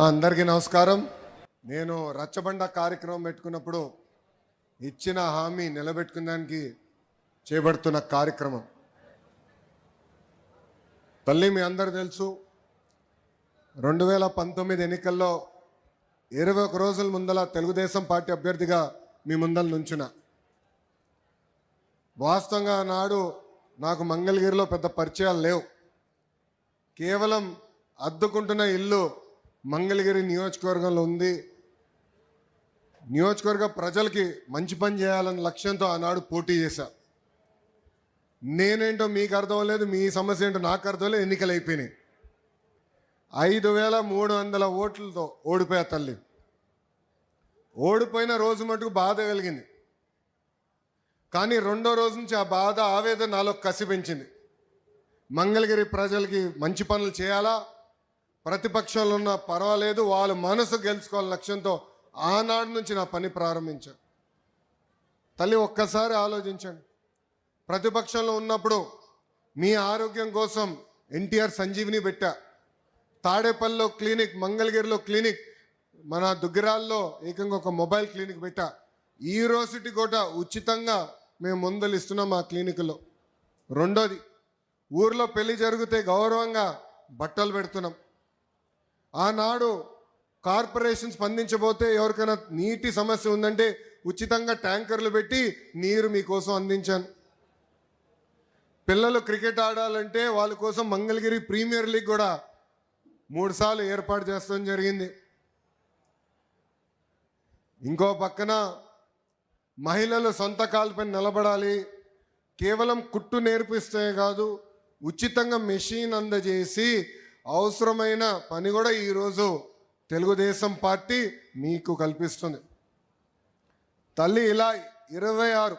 అందరికీ నమస్కారం. నేను రచ్చబండ కార్యక్రమం పెట్టుకున్నప్పుడు ఇచ్చిన హామీ నిలబెట్టుకునేదానికి చేపడుతున్న కార్యక్రమం. తల్లి మీ అందరు తెలుసు రెండు వేల పంతొమ్మిది ఎన్నికల్లో ఇరవై ఒక రోజుల ముందల తెలుగుదేశం పార్టీ అభ్యర్థిగా మీ ముందల నుంచున వాస్తవంగా నాడు నాకు మంగళగిరిలో పెద్ద పరిచయాలు లేవు. కేవలం అద్దుకుంటున్న ఇల్లు మంగళగిరి నియోజకవర్గంలో ఉంది. నియోజకవర్గ ప్రజలకి మంచి పని చేయాలన్న లక్ష్యంతో ఆనాడు పోటీ చేశా. నేనేంటో మీకు అర్థం లేదు మీ సమస్య ఏంటో నాకు అర్థం లేదు ఎన్నికలు అయిపోయినాయి. ఐదు వేల మూడు వందల ఓట్లతో ఓడిపోయా తల్లి. ఓడిపోయిన రోజు మటుకు బాధ కలిగింది. కానీ రెండో రోజు నుంచి ఆ బాధ ఆవేదన నాలో కసి పెంచింది. మంగళగిరి ప్రజలకి మంచి పనులు చేయాలా? ప్రతిపక్షంలో ఉన్నా పర్వాలేదు వాళ్ళ మనసు గెలుచుకోవాలని లక్ష్యంతో ఆనాడు నుంచి నా పని ప్రారంభించాను. తల్లి ఒక్కసారి ఆలోచించండి. ప్రతిపక్షంలో ఉన్నప్పుడు మీ ఆరోగ్యం కోసం ఎన్టీఆర్ సంజీవిని పెట్టా. తాడేపల్లిలో క్లినిక్ మంగళగిరిలో క్లినిక్ మన దుగ్గిరాల్లో ఏకంగా ఒక మొబైల్ క్లినిక్ పెట్టా. ఈ రోజుటి కూడా ఉచితంగా మేము మందులు ఇస్తున్నాం మా క్లినిక్లో. రెండోది ఊర్లో పెళ్ళి జరిగితే గౌరవంగా బట్టలు పెడుతున్నాం. ఆనాడు కార్పొరేషన్ స్పందించబోతే ఎవరికైనా నీటి సమస్య ఉందంటే ఉచితంగా ట్యాంకర్లు పెట్టి నీరు మీకోసం అందించాను. పిల్లలు క్రికెట్ ఆడాలంటే వాళ్ళ కోసం మంగళగిరి ప్రీమియర్ లీగ్ కూడా మూడుసార్లు ఏర్పాటు చేస్తాం జరిగింది. ఇంకో పక్కన మహిళలు సొంత కాలుపై నిలబడాలి. కేవలం కుట్టు నేర్పిస్తే కాదు ఉచితంగా మెషిన్ అందజేసి అవసరమైన పని కూడా ఈరోజు తెలుగుదేశం పార్టీ మీకు కల్పిస్తుంది. తల్లి ఇలా ఇరవై ఆరు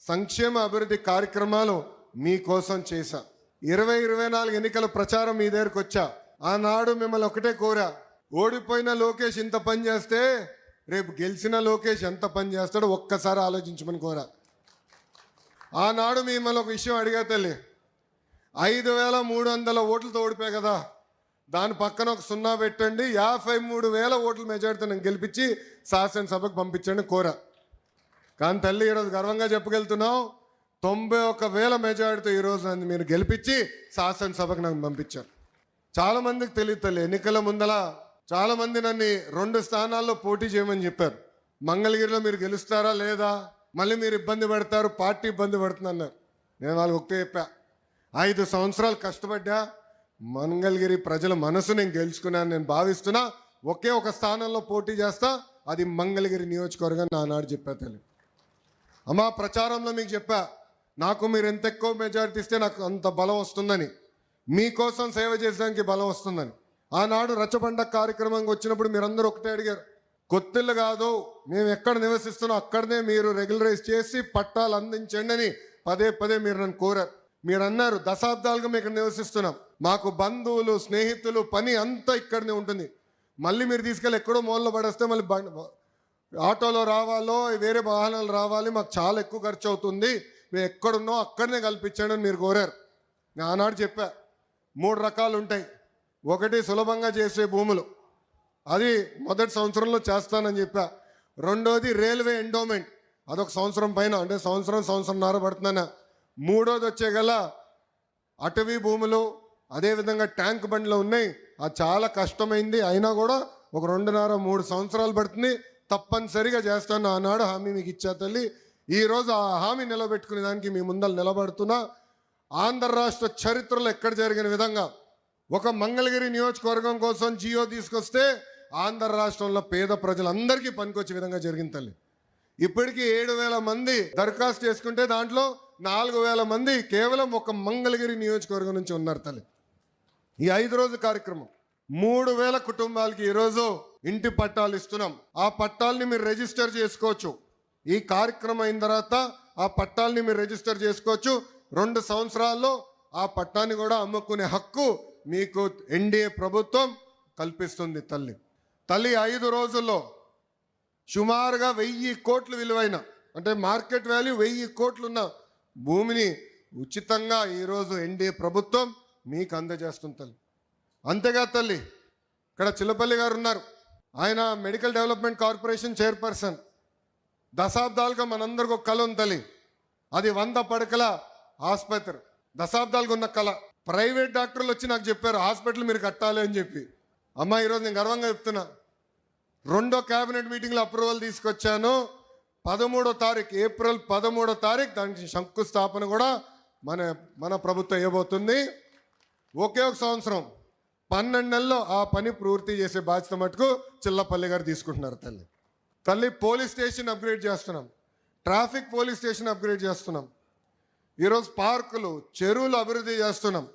సంక్షేమ అభివృద్ధి కార్యక్రమాలు మీకోసం చేశా. ఇరవై ఇరవై నాలుగు ఎన్నికల ప్రచారం మీ దగ్గరకు వచ్చా. ఆనాడు మిమ్మల్ని ఒకటే కోరా. ఓడిపోయిన లోకేష్ ఇంత పని చేస్తే రేపు గెలిచిన లోకేష్ ఎంత పని చేస్తాడో ఒక్కసారి ఆలోచించమని కోరా. ఆనాడు మిమ్మల్ని ఒక విషయం అడిగా తల్లి. ఐదు వేల మూడు వందల ఓట్లతో ఓడిపోయా కదా. దాని పక్కన ఒక సున్నా పెట్టండి యాభై మూడు వేల ఓట్ల మెజార్టీతో నేను గెలిపించి శాసనసభకు పంపించండి కోర. కానీ తల్లి ఈరోజు గర్వంగా చెప్పగలుగుతున్నావు తొంభై ఒక్క వేల మెజారిటీతో ఈరోజు నన్ను మీరు గెలిపించి శాసనసభకు నన్ను పంపించారు. చాలామందికి తెలియదు తల్లి ఎన్నికల ముందల చాలామంది నన్ను రెండు స్థానాల్లో పోటీ చేయమని చెప్పారు. మంగళగిరిలో మీరు గెలుస్తారా లేదా? మళ్ళీ మీరు ఇబ్బంది పడతారు పార్టీ ఇబ్బంది పడుతుంది అన్నారు నేను వాళ్ళకి ఒకటే చెప్పా ఐదు సంవత్సరాలు కష్టపడ్డా మంగళగిరి ప్రజల మనసు నేను గెలుచుకున్నాను నేను భావిస్తున్నా. ఒకే ఒక స్థానంలో పోటీ చేస్తా. అది మంగళగిరి నియోజకవర్గం నానాడు చెప్పా తల్లి. అమ్మా ప్రచారంలో మీకు చెప్పా నాకు మీరు ఎంత ఎక్కువ మెజారిటీ ఇస్తే నాకు అంత బలం వస్తుందని. మీకోసం సేవ చేసడానికి బలం వస్తుందని. ఆనాడు రచ్చబండ కార్యక్రమంకి వచ్చినప్పుడు మీరందరూ ఒకటే అడిగారు. కొత్తిల్లు కాదు మేము ఎక్కడ నివసిస్తున్నాం అక్కడనే మీరు రెగ్యులరైజ్ చేసి పట్టాలు అందించండి అని పదే పదే మీరు నన్ను కోరారు. మీరు అన్నారు దశాబ్దాలుగా మేము ఇక్కడ నివసిస్తున్నాం. మాకు బంధువులు స్నేహితులు పని అంతా ఇక్కడనే ఉంటుంది. మళ్ళీ మీరు తీసుకెళ్ళి ఎక్కడో మూలలో పడేస్తే మళ్ళీ ఆటోలో రావాలో వేరే వాహనాలు రావాలి మాకు చాలా ఎక్కువ ఖర్చు అవుతుంది మేము ఎక్కడున్నో అక్కడనే కల్పించండి అని మీరు కోరారు. నేను ఆనాడు చెప్పా మూడు రకాలు ఉంటాయి. ఒకటి సులభంగా చేసే భూములు. అది మొదటి సంవత్సరంలో చేస్తానని చెప్పా. రెండోది రైల్వే ఎండోమెంట్. అదొక సంవత్సరం పైన అంటే సంవత్సరం సంవత్సరంన్నర పడుతుందన్న మూడోది వచ్చే గల అటవీ భూములు అదేవిధంగా ట్యాంక్ బండ్లు ఉన్నాయి. అది చాలా కష్టమైంది. అయినా కూడా ఒక రెండున్నర మూడు సంవత్సరాలు పడుతుంది. తప్పనిసరిగా చేస్తాను. ఆనాడు హామీ మీకు ఇచ్చా తల్లి. ఈరోజు ఆ హామీ నిలబెట్టుకునే దానికి మీ ముందర నిలబడుతున్నా. ఆంధ్ర రాష్ట్ర చరిత్రలో ఎక్కడ జరిగిన విధంగా ఒక మంగళగిరి నియోజకవర్గం కోసం జియో తీసుకొస్తే ఆంధ్ర రాష్ట్రంలో పేద ప్రజలందరికీ పనికొచ్చే విధంగా జరిగింది తల్లి. ఇప్పటికీ ఏడు వేల మంది దరఖాస్తు చేసుకుంటే దాంట్లో నాలుగు వేల మంది కేవలం ఒక మంగళగిరి నియోజకవర్గం నుంచి ఉన్నారు తల్లి. ఈ ఐదు రోజు కార్యక్రమం. మూడు వేల కుటుంబాలకి ఈరోజు ఇంటి పట్టాలు ఇస్తున్నాం. ఆ పట్టాలని మీరు రిజిస్టర్ చేసుకోవచ్చు. ఈ కార్యక్రమం అయిన తర్వాత ఆ పట్టాలని మీరు రిజిస్టర్ చేసుకోవచ్చు. రెండు సంవత్సరాల్లో ఆ పట్టాన్ని కూడా అమ్ముకునే హక్కు మీకు ఎన్డీఏ ప్రభుత్వం కల్పిస్తుంది తల్లి. తల్లి ఐదు రోజుల్లో సుమారుగా వెయ్యి కోట్లు విలువైన అంటే మార్కెట్ వాల్యూ వెయ్యి కోట్లున్న భూమిని ఉచితంగా ఈరోజు ఎన్డీఏ ప్రభుత్వం మీకు అందజేస్తుంది తల్లి. అంతేగా తల్లి ఇక్కడ చిల్లపల్లి గారు ఉన్నారు. ఆయన మెడికల్ డెవలప్మెంట్ కార్పొరేషన్ చైర్పర్సన్. దశాబ్దాలుగా మనందరికి ఒక కళ ఉంది తల్లి. అది వంద పడకల ఆసుపత్రి దశాబ్దాలుగా ఉన్న కళ ప్రైవేట్ డాక్టర్లు వచ్చి నాకు చెప్పారు హాస్పిటల్ మీరు కట్టాలి అని చెప్పి. అమ్మా ఈరోజు నేను గర్వంగా చెప్తున్నా. రెండో క్యాబినెట్ మీటింగ్లో అప్రూవల్ తీసుకొచ్చాను. పదమూడో తారీఖు ఏప్రిల్ పదమూడో తారీఖు దానికి శంకుస్థాపన కూడా మన మన ప్రభుత్వం ఇవ్వబోతుంది. ఒకే ఒక సంవత్సరం పన్నెండు నెలల్లో ఆ పని పూర్తి చేసే బాధ్యత మటుకు చిల్లపల్లి గారు తీసుకుంటున్నారు తల్లి. తల్లి పోలీస్ స్టేషన్ అప్గ్రేడ్ చేస్తున్నాం. ట్రాఫిక్ పోలీస్ స్టేషన్ అప్గ్రేడ్ చేస్తున్నాం. ఈరోజు పార్కులు చెరువులు అభివృద్ధి చేస్తున్నాం.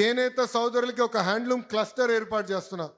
చేనేత సోదరులకి ఒక హ్యాండ్లూమ్ క్లస్టర్ ఏర్పాటు చేస్తున్నాం.